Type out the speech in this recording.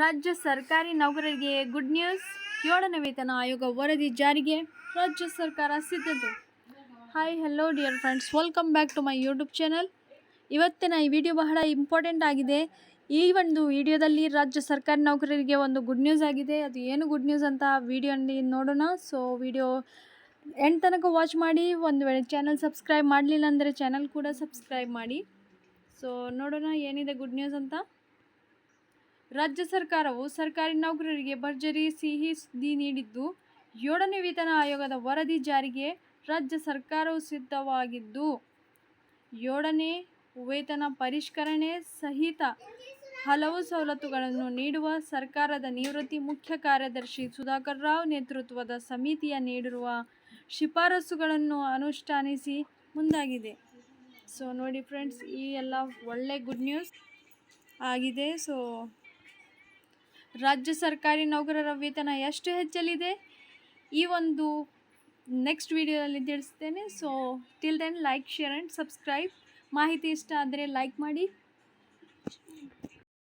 ರಾಜ್ಯ ಸರ್ಕಾರಿ ನೌಕರರಿಗೆ ಗುಡ್ ನ್ಯೂಸ್ ಏಳನೇ ವೇತನ ಆಯೋಗ ವರದಿ ಜಾರಿಗೆ. ರಾಜ್ಯ ಸರ್ಕಾರ ಸಿದ್ಧತೆ. Hi hello dear friends welcome back to my YouTube channel ಇವತ್ತಿನ ಈ ವಿಡಿಯೋ ಬಹಳ ಇಂಪಾರ್ಟೆಂಟ್ ಆಗಿದೆ. ಈ ಒಂದು ವಿಡಿಯೋದಲ್ಲಿ ರಾಜ್ಯ ಸರ್ಕಾರಿ ನೌಕರರಿಗೆ ಒಂದು ಗುಡ್ ನ್ಯೂಸ್ ಆಗಿದೆ. ಅದು ಏನು ಗುಡ್ ನ್ಯೂಸ್ ಅಂತ ವಿಡಿಯೋನಲ್ಲಿ ನೋಡೋಣ. ಸೊ ವಿಡಿಯೋ ಎಂಡ್ ತನಕ ವಾಚ್ ಮಾಡಿ. ಒಂದು ವೇಳೆ ಚಾನಲ್ ಸಬ್ಸ್ಕ್ರೈಬ್ ಮಾಡಲಿಲ್ಲ ಅಂದರೆ ಚಾನಲ್ ಕೂಡ ಸಬ್ಸ್ಕ್ರೈಬ್ ಮಾಡಿ. ಸೊ ನೋಡೋಣ ಏನಿದೆ ಗುಡ್ ನ್ಯೂಸ್ ಅಂತ. ರಾಜ್ಯ ಸರ್ಕಾರವು ಸರ್ಕಾರಿ ನೌಕರರಿಗೆ ಭರ್ಜರಿ ಸಿಹಿ ಸುದ್ದಿ ನೀಡಿದ್ದು ಏಳನೇ ವೇತನ ಆಯೋಗದ ವರದಿ ಜಾರಿಗೆ ರಾಜ್ಯ ಸರ್ಕಾರವು ಸಿದ್ಧವಾಗಿದ್ದು ಏಳನೇ ವೇತನ ಪರಿಷ್ಕರಣೆ ಸಹಿತ ಹಲವು ಸವಲತ್ತುಗಳನ್ನು ನೀಡುವ ಸರ್ಕಾರದ ನಿವೃತ್ತಿ ಮುಖ್ಯ ಕಾರ್ಯದರ್ಶಿ ಸುಧಾಕರ್ ರಾವ್ ನೇತೃತ್ವದ ಸಮಿತಿಯ ನೀಡಿರುವ ಶಿಫಾರಸುಗಳನ್ನು ಅನುಷ್ಠಾನಿಸಿ ಮುಂದಾಗಿದೆ. ಸೊ ನೋಡಿ ಫ್ರೆಂಡ್ಸ್ ಈ ಎಲ್ಲ ಒಳ್ಳೆ ಗುಡ್ ನ್ಯೂಸ್ ಆಗಿದೆ. ಸೊ ರಾಜ್ಯ ಸರ್ಕಾರಿ ನೌಕರರ ವೇತನ ಎಷ್ಟು ಹೆಚ್ಚಲಿದೆ? ಈ ಒಂದು ನೆಕ್ಸ್ಟ್ ವಿಡಿಯೋದಲ್ಲಿ ತಿಳಿಸ್ತೇನೆ. So till then like share and subscribe ಮಾಹಿತಿ ಇಷ್ಟ ಆದರೆ ಲೈಕ್ ಮಾಡಿ.